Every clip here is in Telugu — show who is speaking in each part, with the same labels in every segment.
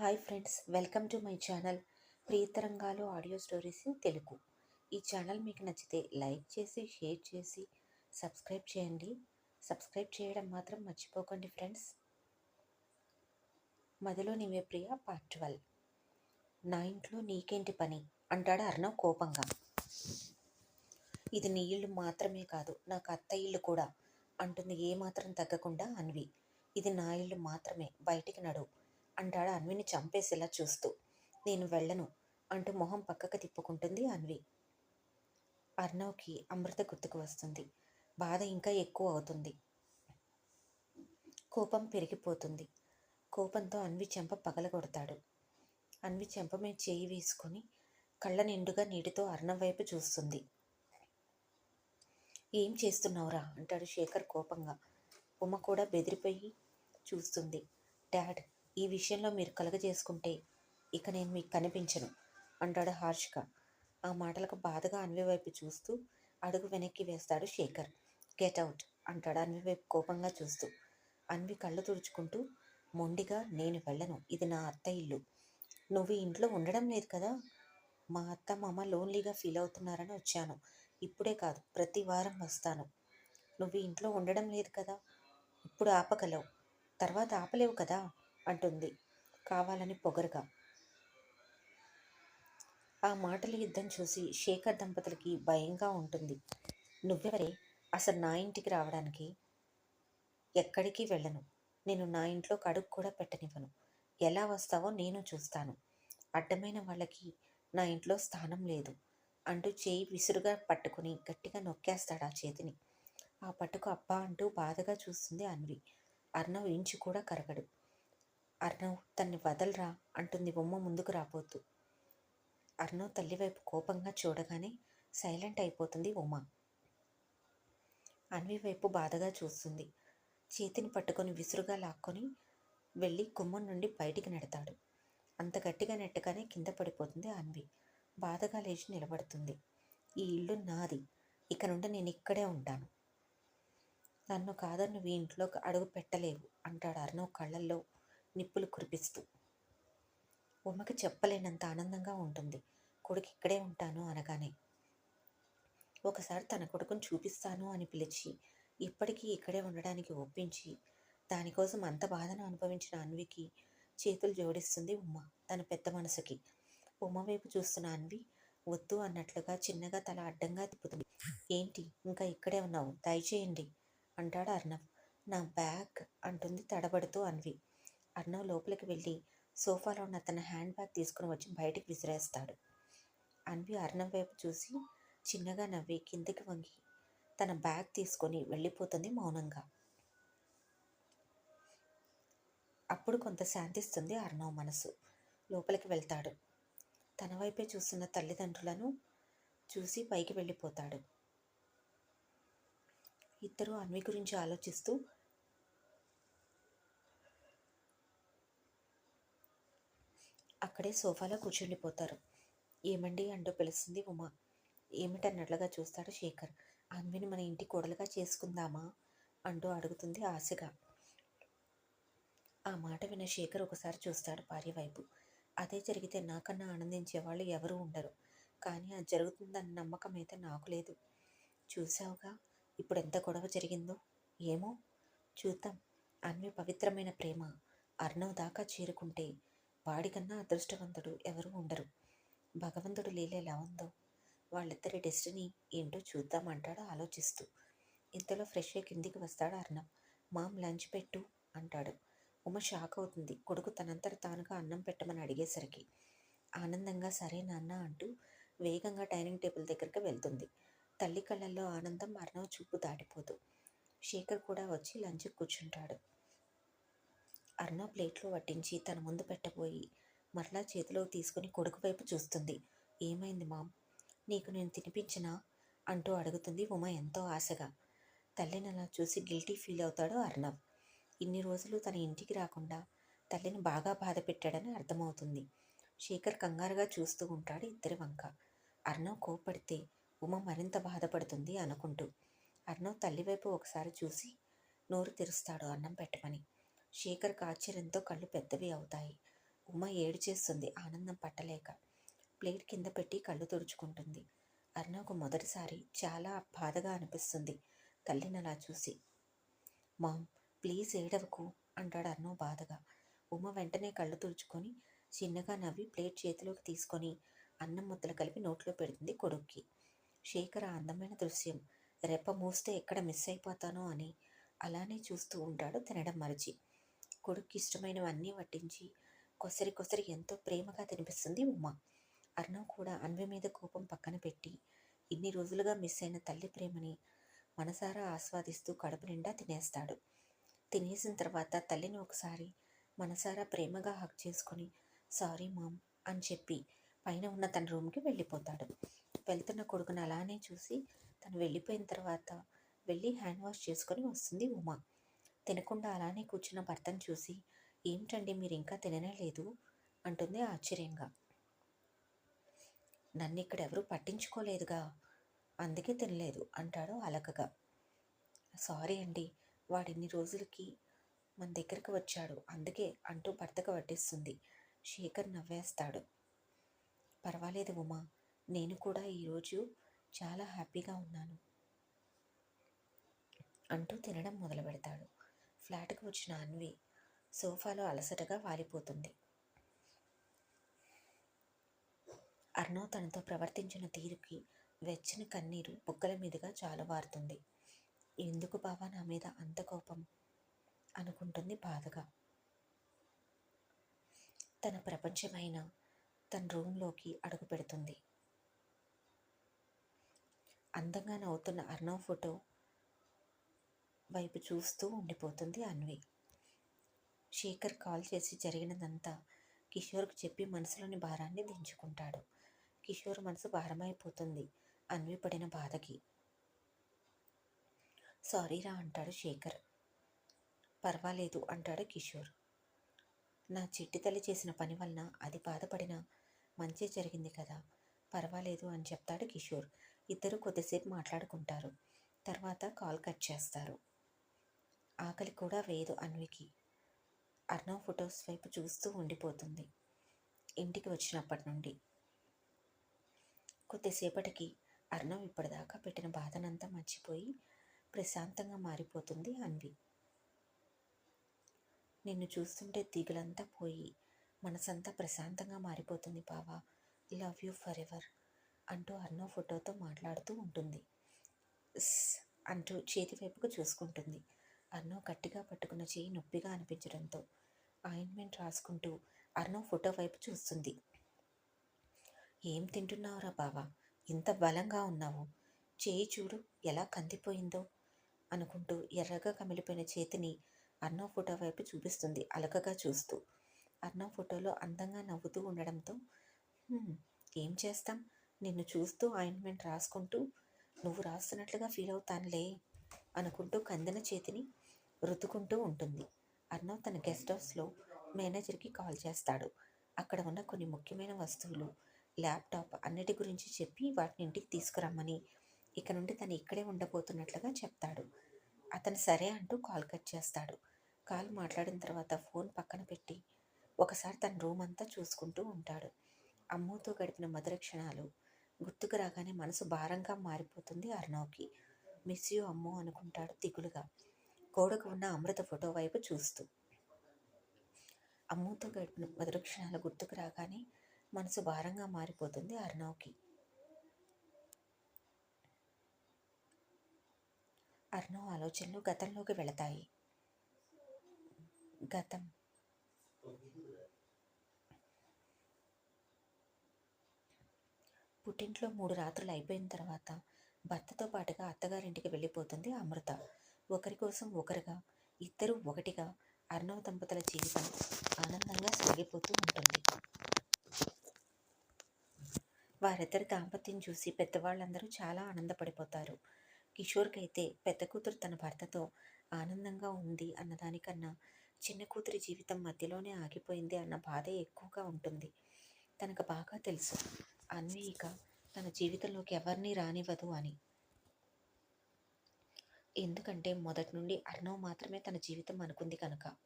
Speaker 1: Hi friends welcome to my channel Priyatarangalu audio stories in Telugu. ఈ ఛానల్ మీకు నచ్చితే లైక్ చేసి షేర్ చేసి సబ్స్క్రైబ్ చేయండి. సబ్స్క్రైబ్ చేయడం మాత్రం మర్చిపోకండి ఫ్రెండ్స్. మదిలో నీవే ప్రియ పార్ట్ ట్వెల్వ్ నా ఇంట్లో నీకేంటి పని? అంటాడు అర్ణవ్ కోపంగా. ఇది నీ ఇల్లు మాత్రమే కాదు నాకు అత్త ఇల్లు కూడా అంటుంది ఏమాత్రం తగ్గకుండా అన్వి. ఇది నా ఇల్లు మాత్రమే బయటికి నడువు అంటాడు అన్విని చంపేసేలా చూస్తూ. నేను వెళ్ళను అంటూ మొహం పక్కకు తిప్పుకుంటుంది అన్వి. అర్ణవ్కి అమృత గుర్తుకు వస్తుంది. బాధ ఇంకా ఎక్కువ అవుతుంది. కోపం పెరిగిపోతుంది. కోపంతో అన్వి చెంప పగలగొడతాడు. అన్వి చెంప మీద చేయి వేసుకొని కళ్ళ నిండుగా నీటితో అర్ణవ్ వైపు చూస్తుంది. ఏం చేస్తున్నావురా? అంటాడు శేఖర్ కోపంగా. ఉమ కూడా బెదిరిపోయి చూస్తుంది. డాడ్ ఈ విషయంలో మీరు కలగజేసుకుంటే ఇక నేను మీకు కనిపించను అంటాడు హార్ష్గా ఆ మాటలకు బాధగా అన్వి వైపు చూస్తూ అడుగు వెనక్కి వేస్తాడు శేఖర్. గెట్ అవుట్ అంటాడు అన్వి వైపు కోపంగా చూస్తూ. అన్వి కళ్ళు తుడుచుకుంటూ మొండిగా నేను వెళ్ళను ఇది నా అత్త ఇల్లు. నువ్వు ఇంట్లో ఉండడం లేదు కదా? మా అత్త మామ లోన్లీగా ఫీల్ అవుతున్నారని వచ్చాను. ఇప్పుడే కాదు ప్రతి వారం వస్తాను. నువ్వు ఇంట్లో ఉండడం లేదు కదా? ఇప్పుడు ఆపగలవు. తర్వాత ఆపలేవు కదా? అంటుంది. కావాలని పొగరుగా. ఆ మాటల యుద్ధం చూసి శేఖర్ దంపతులకి భయంగా ఉంటుంది. నువ్వెవరే? అసలు నా ఇంటికి రావడానికి? ఎక్కడికి వెళ్ళను? నేను నా ఇంట్లో కడుగు కూడా పెట్టనివ్వను. ఎలా వస్తావో నేను చూస్తాను. అడ్డమైన వాళ్ళకి నా ఇంట్లో స్థానం లేదు అంటూ చేయి విసురుగా పట్టుకుని గట్టిగా నొక్కేస్తాడు ఆ చేతిని. ఆ పట్టుకు అబ్బా అంటూ బాధగా చూస్తుంది అన్వి. అర్ణవ్ ఇంచు కూడా కరగడు. అర్ణవ్ తన్ని వదలరా అంటుంది బొమ్మ ముందుకు రాబోతూ. అర్ణవ్ తల్లివైపు కోపంగా చూడగానే సైలెంట్ అయిపోతుంది ఉమ అన్వి వైపు బాధగా చూస్తుంది. చేతిని పట్టుకొని విసురుగా లాక్కొని వెళ్ళి గుమ్మం నుండి బయటికి నెడతాడు. అంత గట్టిగా నెట్టగానే కింద పడిపోతుంది అన్వి. బాధగా లేచి నిలబడుతుంది. ఈ ఇల్లు నాది. ఇక నుండి నేను ఇక్కడే ఉంటాను. నన్ను కాదని నువ్వు ఇంట్లోకి అడుగు పెట్టలేవు అంటాడు అర్ణవ్ కళ్ళల్లో. నిప్పులు కురిపిస్తూ. ఉమ్మకి చెప్పలేనంత ఆనందంగా ఉంటుంది. కొడుకు ఇక్కడే ఉంటాను అనగానే. ఒకసారి తన కొడుకుని చూపిస్తాను అని పిలిచి ఇప్పటికీ ఇక్కడే ఉండడానికి ఒప్పించి దానికోసం అంత బాధను అనుభవించిన అన్వికి చేతులు జోడిస్తుంది ఉమ్మ తన పెద్ద మనసుకి. ఉమ్మ వైపు చూస్తున్న అన్వి వద్దు అన్నట్లుగా చిన్నగా తల అడ్డంగా తిప్పుతుంది. ఏంటి? ఇంకా ఇక్కడే ఉన్నావు. దయచేయండి అంటాడు అర్ణవ్. నా బ్యాగ్ అంటుంది తడబడుతూ అన్వి. అర్ణవ్ లోపలికి వెళ్ళి సోఫాలో ఉన్న తన హ్యాండ్ బ్యాగ్ తీసుకుని వచ్చి బయటికి విసిరేస్తాడు. అన్వి అర్ణవ్ వైపు చూసి చిన్నగా నవ్వి కిందికి వంగి తన బ్యాగ్ తీసుకొని వెళ్ళిపోతుంది మౌనంగా. అప్పుడు కొంత శాంతిస్తుంది అర్ణవ్ మనసు. లోపలికి వెళ్తాడు. తన వైపే చూస్తున్న తల్లిదండ్రులను చూసి పైకి వెళ్ళిపోతాడు. ఇద్దరు అన్వి గురించి ఆలోచిస్తూ అక్కడే సోఫాలో కూర్చుండిపోతారు. ఏమండి అంటూ పిలుస్తుంది ఉమా. ఏమిటన్నట్లుగా చూస్తాడు శేఖర్. అన్విని మన ఇంటి కోడలుగా చేసుకుందామా? అంటూ అడుగుతుంది ఆశగా. ఆ మాట విన్న శేఖర్ ఒకసారి చూస్తాడు భార్య వైపు. అదే జరిగితే నాకన్నా ఆనందించే వాళ్ళు ఎవరూ ఉండరు. కానీ అది జరుగుతుందన్న నమ్మకం అయితే నాకు లేదు. చూసావుగా ఇప్పుడు ఎంత గొడవ జరిగిందో? ఏమో? చూద్దాం. అన్వి పవిత్రమైన ప్రేమ. అర్ణవ్ దాకా చేరుకుంటే వాడికన్నా అదృష్టవంతుడు ఎవరు ఉండరు. భగవంతుడు లీల ఎలా ఉందో వాళ్ళిద్దరి డెస్టినీ ఏంటో చూద్దామంటాడు ఆలోచిస్తూ. ఇంతలో ఫ్రెష్ అయ్యి కిందికి వస్తాడు అర్ణం. మామ్ లంచ్ పెట్టు అంటాడు. ఉమ షాక్ అవుతుంది. కొడుకు తనంతట తానుగా అన్నం పెట్టమని అడిగేసరికి ఆనందంగా సరే నాన్న అంటూ వేగంగా డైనింగ్ టేబుల్ దగ్గరికి వెళ్తుంది. తల్లి కళ్ళల్లో ఆనందం అర్ణవ్ చూపు దాటిపోదు. శేఖర్ కూడా వచ్చి లంచ్కి కూర్చుంటాడు. అర్ణవ్ ప్లేట్లో వడ్డించి తన ముందు పెట్టబోయి మరలా చేతిలో తీసుకుని కొడుకు వైపు చూస్తుంది. ఏమైంది మామ్? నీకు నేను తినిపించినా? అంటూ అడుగుతుంది ఉమ ఎంతో ఆశగా. తల్లిని అలా చూసి గిల్టీ ఫీల్ అవుతాడు అర్ణవ్ ఇన్ని రోజులు తన ఇంటికి రాకుండా తల్లిని బాగా బాధ పెట్టాడని అర్థమవుతుంది. శేఖర్ కంగారుగా చూస్తూ ఉంటాడు ఇద్దరి వంక. అర్ణవ్ కోపడితే ఉమ మరింత బాధపడుతుంది అనుకుంటూ. అర్ణవ్ తల్లివైపు ఒకసారి చూసి నోరు తెరుస్తాడు అన్నం పెట్టమని. శేఖర్కి ఆశ్చర్యంతో కళ్ళు పెద్దవి అవుతాయి. ఉమ్మ ఏడు చేస్తుంది ఆనందం పట్టలేక. ప్లేట్ కింద పెట్టి కళ్ళు తుడుచుకుంటుంది. అర్ణవ్కు మొదటిసారి చాలా బాధగా అనిపిస్తుంది. తల్లిని అలా చూసి. మామ్ ప్లీజ్ ఏడవకు అంటాడు అర్ణవ్ బాధగా. ఉమ్మ వెంటనే కళ్ళు తుడుచుకొని చిన్నగా నవ్వి ప్లేట్ చేతిలోకి తీసుకొని అన్నం ముద్దలు కలిపి నోట్లో పెడుతుంది కొడుక్కి. శేఖర్ ఆ అందమైన దృశ్యం రెప్ప మూస్తే ఎక్కడ మిస్ అయిపోతానో అని అలానే చూస్తూ ఉంటాడు తినడం మరిచి. కొడుక్కి ఇష్టమైనవన్నీ వడ్డించి కొసరి కొసరి ఎంతో ప్రేమగా తినిపిస్తుంది ఉమా అర్ణవ్ కూడా అన్వి మీద కోపం పక్కన పెట్టి ఇన్ని రోజులుగా మిస్ అయిన తల్లి ప్రేమని మనసారా ఆస్వాదిస్తూ కడుపు నిండా తినేస్తాడు. తినేసిన తర్వాత తల్లిని ఒకసారి మనసారా ప్రేమగా హక్ చేసుకొని సారీ మామ్ అని చెప్పి పైన ఉన్న తన రూమ్కి వెళ్ళిపోతాడు. వెళ్తున్న కొడుకుని అలానే చూసి తను వెళ్ళిపోయిన తర్వాత వెళ్ళి హ్యాండ్ వాష్ చేసుకొని వస్తుంది ఉమా తినకుండా అలానే కూర్చున్న భర్తను చూసి ఏమిటండి మీరు ఇంకా తిననే లేదు? అంటుంది ఆశ్చర్యంగా. నన్ను ఇక్కడ ఎవరూ పట్టించుకోలేదుగా అందుకే తినలేదు అంటాడు అలకగా. సారీ అండి వాడిన్ని రోజులకి మన దగ్గరకు వచ్చాడు అందుకే అంటూ భర్తకు వడ్డిస్తుంది. శేఖర్ నవ్వేస్తాడు. పర్వాలేదు ఉమా నేను కూడా ఈరోజు చాలా హ్యాపీగా ఉన్నాను అంటూ తినడం మొదలు పెడతాడు ఫ్లాట్కి వచ్చిన అన్వి సోఫాలో అలసటగా వాలిపోతుంది. అర్ణవ్ తనతో ప్రవర్తించిన తీరుకి వెచ్చని కన్నీరు బుగ్గల మీదుగా చాలవారుతుంది ఎందుకు బావా నా మీద అంత కోపం? అనుకుంటుంది బాధగా. తన ప్రపంచమైన తన రూమ్లోకి అడుగు పెడుతుంది. అందంగా నవ్వుతున్న అర్ణవ్ ఫోటో వైపు చూస్తూ ఉండిపోతుంది అన్వి. శేఖర్ కాల్ చేసి జరిగినదంతా కిషోర్కు చెప్పి మనసులోని భారాన్ని దించుకుంటాడు. కిషోర్ మనసు భారమైపోతుంది. అన్వి పడిన బాధకి. సారీరా అంటాడు శేఖర్. పర్వాలేదు అంటాడు కిషోర్. నా చిట్టి తల్లి చేసిన పని వలన అది బాధపడిన మంచి జరిగింది కదా. పర్వాలేదు అని చెప్తాడు కిషోర్. ఇద్దరు కొద్దిసేపు మాట్లాడుకుంటారు. తర్వాత కాల్ కట్ చేస్తారు. ఆకలి కూడా వేయదు అన్వికి. అర్ణవ్ ఫొటోస్ వైపు చూస్తూ ఉండిపోతుంది. ఇంటికి వచ్చినప్పటి నుండి. కొద్దిసేపటికి అర్ణవ్ ఇప్పటిదాకా పెట్టిన బాధనంతా మర్చిపోయి ప్రశాంతంగా మారిపోతుంది అన్వి. నిన్ను చూస్తుంటే దిగులంతా పోయి మనసంతా ప్రశాంతంగా మారిపోతుంది బావా. లవ్ యూ ఫర్ ఎవర్ అంటూ అర్ణవ్ ఫోటోతో మాట్లాడుతూ ఉంటుంది. అంటూ చేతి వైపుకు చూసుకుంటుంది. అర్ణవ్ గట్టిగా పట్టుకున్న చేయి నొప్పిగా అనిపించడంతో ఆయింట్మెంట్ రాసుకుంటూ అర్ణవ్ ఫోటో వైపు చూస్తుంది. ఏం తింటున్నావురా బావా? ఇంత బలంగా ఉన్నావు. చేయి చూడు ఎలా కందిపోయిందో అనుకుంటూ ఎర్రగా కమిలిపోయిన చేతిని అర్ణవ్ ఫోటో వైపు చూపిస్తుంది అలకగా చూస్తూ. అర్ణవ్ ఫోటోలో అందంగా నవ్వుతూ ఉండడంతో ఏం చేస్తాం? నిన్ను చూస్తూ ఆయింట్మెంట్ రాసుకుంటూ నువ్వు రాస్తున్నట్లుగా ఫీల్ అవుతానులే అనుకుంటూ కందిన చేతిని రుద్దుకుంటూ ఉంటుంది. అర్ణవ్ తన గెస్ట్ హౌస్లో మేనేజర్కి కాల్ చేస్తాడు. అక్కడ ఉన్న కొన్ని ముఖ్యమైన వస్తువులు ల్యాప్టాప్ అన్నిటి గురించి చెప్పి వాటిని ఇంటికి తీసుకురమ్మని ఇక నుండి తను ఇక్కడే ఉండబోతున్నట్లుగా చెప్తాడు. అతను సరే అంటూ కాల్ కట్ చేస్తాడు. కాల్ మాట్లాడిన తర్వాత ఫోన్ పక్కన పెట్టి ఒకసారి తన రూమ్ అంతా చూసుకుంటూ ఉంటాడు. అమ్మతో గడిపిన మధుర క్షణాలు గుర్తుకు రాగానే మనసు భారంగా మారిపోతుంది అర్ణవ్కి మిస్ యూ అమ్మో అనుకుంటాడు దిగులుగా. గోడకు ఉన్న అమృత ఫోటో వైపు చూస్తూ. అమ్మతో గడిపిన మధుర క్షణాలు గుర్తుకు రాగానే మనసు భారంగా మారిపోతుంది అర్ణవ్కి. అర్ణవ్ ఆలోచనలు గతంలోకి వెళతాయి. గతం. పుట్టింట్లో మూడు రాత్రులు అయిపోయిన తర్వాత భర్తతో పాటుగా అత్తగారింటికి వెళ్ళిపోతుంది అమృత. ఒకరి కోసం ఒకరుగా ఇద్దరు ఒకటిగా అర్ణవ దంపతుల జీవితం ఆనందంగా సాగిపోతూ ఉంటుంది. వారిద్దరి దాంపత్యం చూసి పెద్దవాళ్ళందరూ చాలా ఆనందపడిపోతారు. కిషోర్కి అయితే పెద్ద కూతురు తన భర్తతో ఆనందంగా ఉంది అన్నదానికన్నా చిన్న కూతురి జీవితం మధ్యలోనే ఆగిపోయింది అన్న బాధే ఎక్కువగా ఉంటుంది. తనకు బాగా తెలుసు అన్వయిక తన జీవితంలోకి ఎవరిని రానివ్వదు అని. ఎందుకంటే మొదటి నుండి అర్ణవ్ మాత్రమే తన జీవితం అనుకుంది కనుక.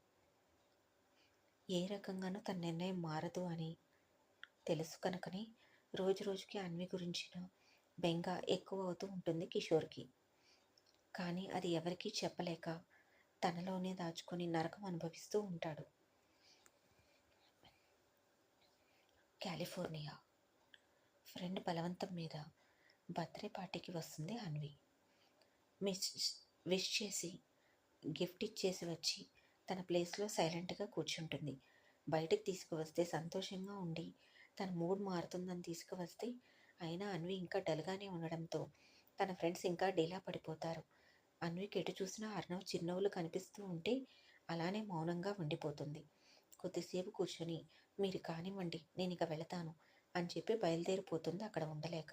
Speaker 1: ఏ రకంగానూ తన నిర్ణయం మారదు అని తెలుసు కనుకనే రోజు రోజుకి అన్వి గురించిన బెంగ ఎక్కువ అవుతూ ఉంటుంది కిషోర్కి. కానీ అది ఎవరికీ చెప్పలేక తనలోనే దాచుకొని నరకం అనుభవిస్తూ ఉంటాడు. కాలిఫోర్నియా. ఫ్రెండ్ బలవంతం మీద బర్త్డే పార్టీకి వస్తుంది అన్వి. మిస్ విష్ చేసి గిఫ్ట్ ఇచ్చేసి వచ్చి తన ప్లేస్లో సైలెంట్గా కూర్చుంటుంది. బయటకు తీసుకువస్తే సంతోషంగా ఉండి తన మూడ్ మారుతుందని తీసుకువస్తే అయినా అన్వి ఇంకా డల్గానే ఉండడంతో తన ఫ్రెండ్స్ ఇంకా డీలా పడిపోతారు. అన్వికి ఎటు చూసినా అర్ణవ్ చిరునవ్వులు కనిపిస్తూ ఉంటే అలానే మౌనంగా ఉండిపోతుంది. కొద్దిసేపు కూర్చొని మీరు కానివ్వండి నేను ఇక వెళతాను అని చెప్పి బయలుదేరిపోతుంది అక్కడ ఉండలేక.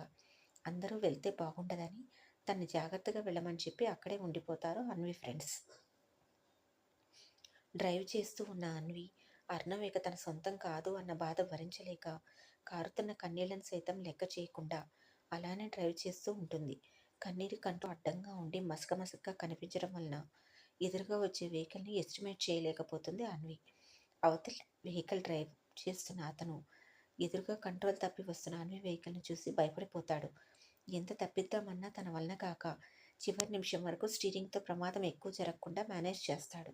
Speaker 1: అందరూ వెళ్తే బాగుండదని తన్ని జాగ్రత్తగా వెళ్ళమని చెప్పి అక్కడే ఉండిపోతారు అన్వి ఫ్రెండ్స్. డ్రైవ్ చేస్తూ ఉన్న అన్వి అర్ణం ఇక తన సొంతం కాదు అన్న బాధ భరించలేక కారుతున్న కన్నీళ్ళను సైతం లెక్క చేయకుండా అలానే డ్రైవ్ చేస్తూ ఉంటుంది. కన్నీరు కంటూ అడ్డంగా ఉండి మసక మసకగా కనిపించడం వలన ఎదురుగా వచ్చే వెహికల్ని ఎస్టిమేట్ చేయలేకపోతుంది అన్వి. అవతల వెహికల్ డ్రైవ్ చేస్తున్న అతను ఎదురుగా కంట్రోల్ తప్పి వస్తున్న అన్వి వెహికల్ని చూసి భయపడిపోతాడు. ఎంత తప్పిద్దామన్నా తన వలన కాక చివరి నిమిషం వరకు స్టీరింగ్తో ప్రమాదం ఎక్కువ జరగకుండా మేనేజ్ చేస్తాడు.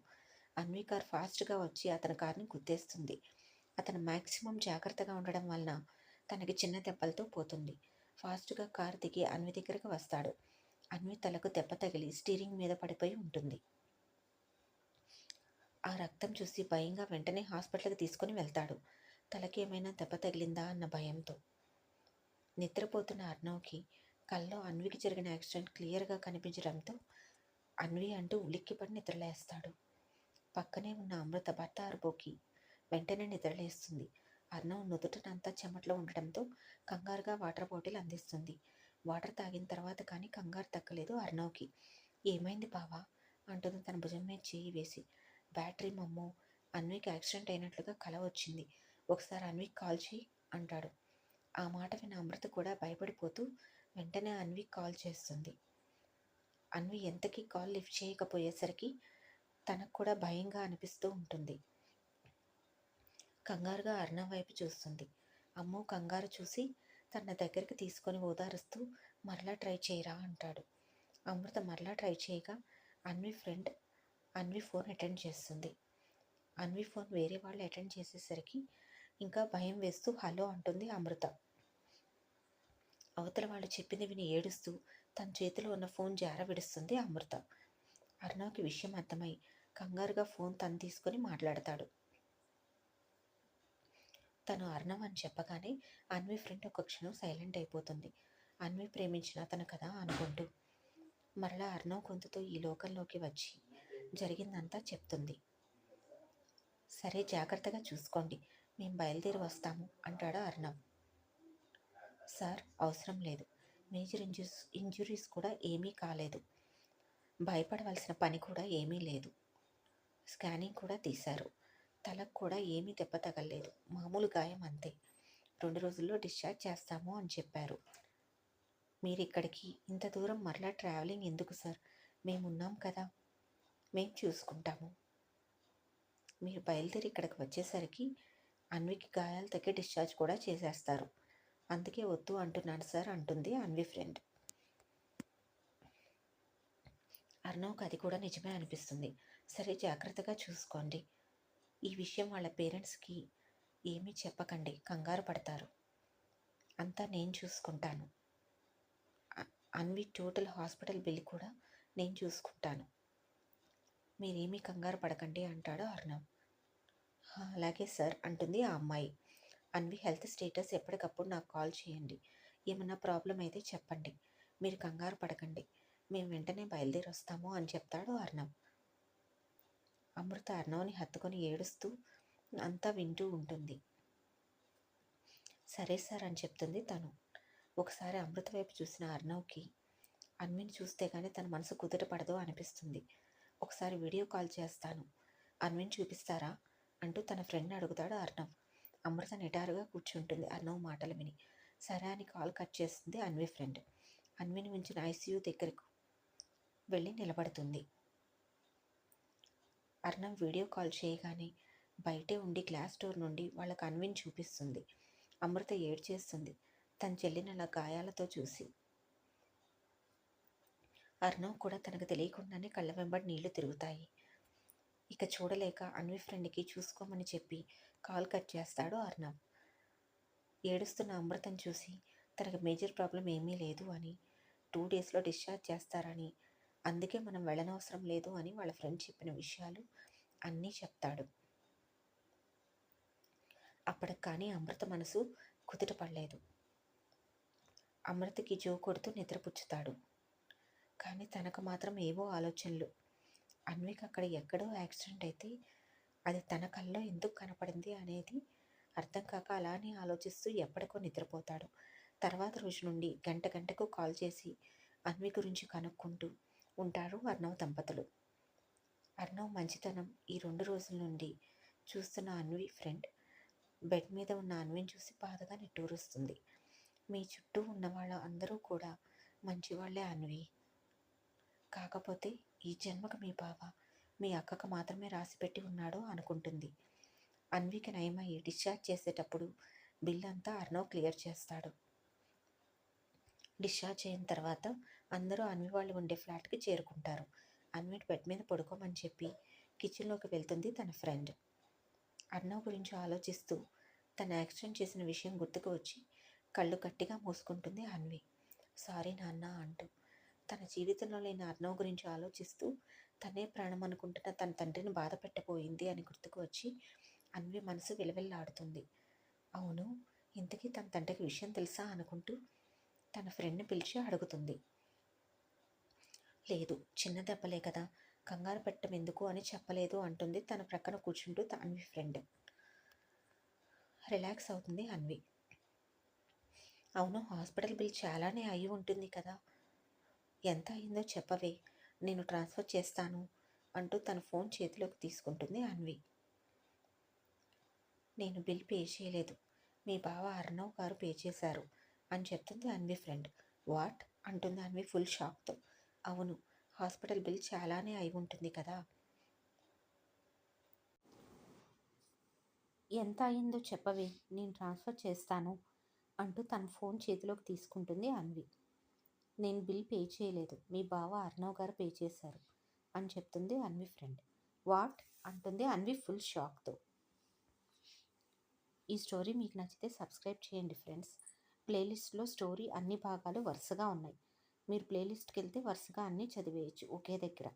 Speaker 1: అన్వి కార్ ఫాస్ట్గా వచ్చి అతని కార్ని గుర్తేస్తుంది అతను మ్యాక్సిమం జాగ్రత్తగా ఉండడం వలన తనకి చిన్న దెబ్బలతో పోతుంది. ఫాస్ట్గా కారు దిగి అన్వి దగ్గరకు వస్తాడు. అన్వి తలకు దెబ్బ తగిలి స్టీరింగ్ మీద పడిపోయి ఉంటుంది. ఆ రక్తం చూసి భయంగా వెంటనే హాస్పిటల్కి తీసుకుని వెళ్తాడు. తలకి ఏమైనా దెబ్బ తగిలిందా అన్న భయంతో. నిద్రపోతున్న అర్ణవ్కి కల్లో అన్వికి జరిగిన యాక్సిడెంట్ క్లియర్గా కనిపించడంతో అన్వి అంటూ ఉలిక్కిపడి నిద్రలేస్తాడు. పక్కనే ఉన్న అమృత భర్త అర్బోకి వెంటనే నిద్రలేస్తుంది. అర్ణవ్ నుదుటనంతా చెమట్లో ఉండటంతో కంగారుగా వాటర్ బాటిల్ అందిస్తుంది. వాటర్ తాగిన తర్వాత కానీ కంగారు తగ్గలేదు అర్ణవ్కి. ఏమైంది బావా? అంటుంది తన భుజం మీద చేయి వేసి. బ్యాటరీ మమ్మో అన్వికి యాక్సిడెంట్ అయినట్లుగా కల వచ్చింది. ఒకసారి అన్వికి కాల్ చేయి అంటాడు. ఆ మాట విన్న అమృత కూడా భయపడిపోతూ వెంటనే అన్వి కాల్ చేస్తుంది. అన్వి ఎంతకీ కాల్ లిఫ్ట్ చేయకపోయేసరికి తనకు కూడా భయంగా అనిపిస్తూ ఉంటుంది. కంగారుగా అర్ణవ్ వైపు చూస్తుంది. అమ్మో కంగారు చూసి తన దగ్గరికి తీసుకొని ఓదారుస్తూ మరలా ట్రై చేయరా అంటాడు. అమృత మరలా ట్రై చేయగా Anvi friend Anvi phone attend చేస్తుంది. అన్వి ఫోన్ వేరే వాళ్ళు అటెండ్ చేసేసరికి ఇంకా భయం వేస్తూ హలో అంటుంది అమృత. అవతల వాళ్ళు చెప్పింది విని ఏడుస్తూ తన చేతిలో ఉన్న ఫోన్ జార విడుస్తుంది అమృత. అర్ణవ్కి విషయం అర్థమై కంగారుగా ఫోన్ తను తీసుకొని మాట్లాడతాడు. తను అర్ణవ్ అని చెప్పగానే అన్వి ఫ్రెండ్ ఒక క్షణం సైలెంట్ అయిపోతుంది. అన్వి ప్రేమించిన అతను కదా అనుకుంటూ మరలా అర్ణవ్ గొంతుతో ఈ లోకంలోకి వచ్చి జరిగిందంతా చెప్తుంది. సరే జాగ్రత్తగా చూసుకోండి. మేము బయలుదేరి వస్తాము అంటాడు అర్ణవ్ సార్ అవసరం లేదు. మేజర్ ఇంజురీస్ ఇంజురీస్ కూడా ఏమీ కాలేదు. భయపడవలసిన పని కూడా ఏమీ లేదు. స్కానింగ్ కూడా తీశారు. తలకు కూడా ఏమీ దెబ్బ తగలేదు మామూలు గాయం అంతే. రెండు రోజుల్లో డిశ్చార్జ్ చేస్తాము అని చెప్పారు. మీరు ఇక్కడికి ఇంత దూరం మరలా ట్రావెలింగ్ ఎందుకు సార్? మేము ఉన్నాం కదా. మేము చూసుకుంటాము. మీరు బయలుదేరి ఇక్కడికి వచ్చేసరికి అన్వికి గాయాలు తగ్గి డిశ్చార్జ్ కూడా చేసేస్తారు. అందుకే వద్దు అంటున్నాను సార్ అంటుంది అన్వి ఫ్రెండ్. అర్ణవ్కి అది కూడా నిజమే అనిపిస్తుంది. సరే జాగ్రత్తగా చూసుకోండి. ఈ విషయం వాళ్ళ పేరెంట్స్కి ఏమీ చెప్పకండి. కంగారు పడతారు. అంతా నేను చూసుకుంటాను. అన్వి టోటల్ హాస్పిటల్ బిల్ కూడా నేను చూసుకుంటాను. మీరేమీ కంగారు పడకండి అంటాడు అర్ణవ్ అలాగే సార్ అంటుంది ఆ అమ్మాయి. అన్వి హెల్త్ స్టేటస్ ఎప్పటికప్పుడు నాకు కాల్ చేయండి. ఏమన్నా ప్రాబ్లం అయితే చెప్పండి. మీరు కంగారు పడకండి. మేము వెంటనే బయలుదేరి వస్తాము అని చెప్తాడు అర్ణవ్. అమృత అర్ణవ్ని హత్తుకొని ఏడుస్తూ అంతా వింటూ ఉంటుంది. సరే సార్ అని చెప్తుంది తను. ఒకసారి అమృత వైపు చూసిన అర్ణవ్కి అన్విని చూస్తే కానీ తన మనసు కుదుట పడదు అనిపిస్తుంది. ఒకసారి వీడియో కాల్ చేస్తాను. అన్విని చూపిస్తారా? అంటూ తన ఫ్రెండ్ని అడుగుతాడు అర్ణవ్. అమృత నిటారుగా కూర్చుంటుంది అర్ణవ్ మాటలు విని. సరే అని కాల్ కట్ చేస్తుంది అన్వి ఫ్రెండ్. అన్విని మించిన ఐసీయూ దగ్గరకు వెళ్ళి నిలబడుతుంది. అర్ణవ్ వీడియో కాల్ చేయగానే బయటే ఉండి గ్లాస్ డోర్ నుండి వాళ్ళకు అన్విని చూపిస్తుంది. అమృత ఏడ్చేస్తుంది. తన చెల్లిని గాయాలతో చూసి. అర్ణవ్ కూడా తనకు తెలియకుండానే కళ్ళ వెంబడి నీళ్ళు తిరుగుతాయి. ఇక చూడలేక అన్వి ఫ్రెండ్కి చూసుకోమని చెప్పి కాల్ కట్ చేస్తాడు అర్ణవ్. ఏడుస్తున్న అమృతం చూసి తనకు మేజర్ ప్రాబ్లం ఏమీ లేదు అని టూ డేస్లో డిశ్చార్జ్ చేస్తారని అందుకే మనం వెళ్ళనవసరం లేదు అని వాళ్ళ ఫ్రెండ్ చెప్పిన విషయాలు అన్నీ చెప్తాడు. అప్పటికి కానీ అమృత మనసు కుదుట పడలేదు. అమృతకి జో కొడుతూ నిద్రపుచ్చుతాడు. కానీ తనకు మాత్రం ఏవో ఆలోచనలు. అన్వికి అక్కడ ఎక్కడో యాక్సిడెంట్ అయితే అది తన కల్లో ఎందుకు కనపడింది అనేది అర్థం కాక అలానే ఆలోచిస్తూ ఎప్పటికో నిద్రపోతాడు. తర్వాత రోజు నుండి గంట గంటకు కాల్ చేసి అన్వి గురించి కనుక్కుంటూ ఉంటారు అర్ణవ్ దంపతులు. అర్ణవ్ మంచితనం ఈ రెండు రోజుల నుండి చూస్తున్న అన్వి ఫ్రెండ్ బెడ్ మీద ఉన్న అన్విని చూసి బాధగా నిట్టూరుస్తుంది. మీ చుట్టూ ఉన్న వాళ్ళ అందరూ కూడా మంచివాళ్ళే అన్వి. కాకపోతే ఈ జన్మకు మీ బావ మీ అక్కకు మాత్రమే రాసిపెట్టి ఉన్నాడో అనుకుంటుంది. అన్వికి నయమయ్యి డిశ్చార్జ్ చేసేటప్పుడు బిల్ అంతా అర్ణవ్ క్లియర్ చేస్తాడు. డిశ్చార్జ్ అయిన తర్వాత అందరూ అన్వి వాళ్ళు ఉండే ఫ్లాట్కి చేరుకుంటారు. అన్వి బెడ్ మీద పడుకోమని చెప్పి కిచెన్లోకి వెళ్తుంది తన ఫ్రెండ్. అర్ణవ్ గురించి ఆలోచిస్తూ తన యాక్సిడెంట్ చేసిన విషయం గుర్తుకు వచ్చి కళ్ళు గట్టిగా మూసుకుంటుంది అన్వి. సారీ నాన్న అంటూ తన జీవితంలో లేని అర్ణవ్ గురించి ఆలోచిస్తూ తనే ప్రాణం అనుకుంటున్న తన తండ్రిని బాధ పెట్టబోయింది అని గుర్తుకు వచ్చి అన్వి మనసు విలవిల్లాడుతుంది. అవును ఇంతకీ తన తండ్రికి విషయం తెలుసా అనుకుంటూ తన ఫ్రెండ్ని పిలిచి అడుగుతుంది. లేదు చిన్న దెబ్బలే కదా కంగారు పెట్టడం ఎందుకు అని చెప్పలేదు అంటుంది తన ప్రక్కన కూర్చుంటూ అన్వి ఫ్రెండ్ రిలాక్స్ అవుతుంది అన్వి. అవును హాస్పిటల్ బిల్ చాలానే అయి ఉంటుంది కదా ఎంత అయిందో చెప్పవే నేను ట్రాన్స్ఫర్ చేస్తాను అంటూ తన ఫోన్ చేతిలోకి తీసుకుంటుంది అన్వి. నేను బిల్ పే చేయలేదు మీ బావ అర్ణవ్ గారు పే చేశారు అని చెప్తుంది అన్వి ఫ్రెండ్. వాట్? అంటుంది అన్వి ఫుల్ షాక్తో. అవును హాస్పిటల్ బిల్ చాలానే అయి ఉంటుంది కదా. ఎంత అయిందో చెప్పవే నేను ట్రాన్స్ఫర్ చేస్తాను అంటూ తన ఫోన్ చేతిలోకి తీసుకుంటుంది అన్వి. నేను బిల్ పే చేయలేదు. మీ బావ అర్ణవ్ గారు పే చేశారు అని చెప్తుంది అన్వి ఫ్రెండ్. వాట్? అంటుంది అన్వి ఫుల్ షాక్తో. ఈ స్టోరీ మీకు నచ్చితే సబ్స్క్రైబ్ చేయండి ఫ్రెండ్స్. ప్లేలిస్ట్లో స్టోరీ అన్ని భాగాలు వరుసగా ఉన్నాయి. మీరు ప్లేలిస్ట్కి వెళ్తే వరుసగా అన్నీ చదివేయచ్చు ఒకే దగ్గర.